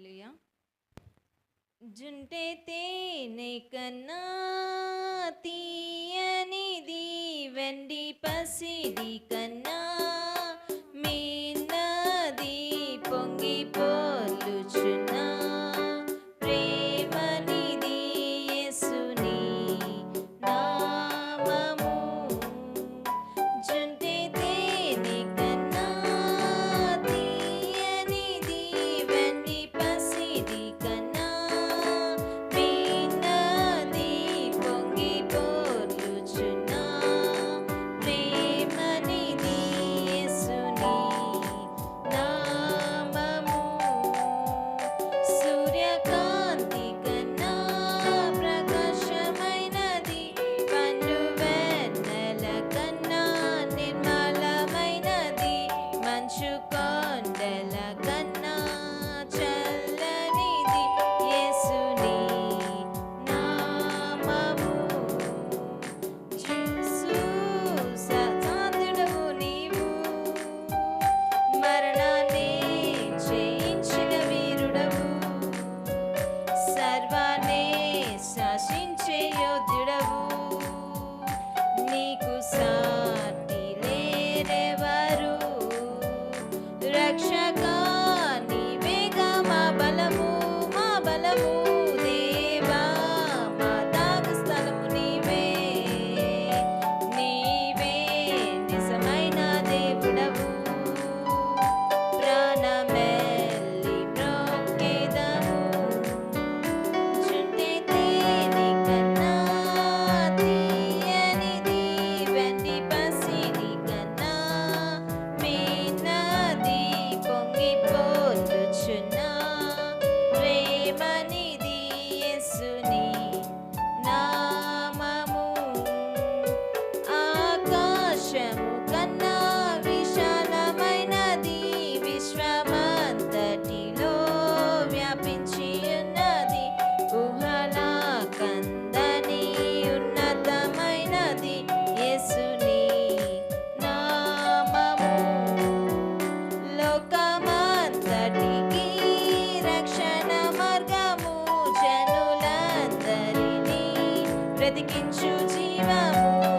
హల్లెలూయా. జుంటే తేనె కన్నా తీయనిది వెండి పసిడి కన్నా సర్వాన్ని శాసించేయో బ్రతికించు జీవము.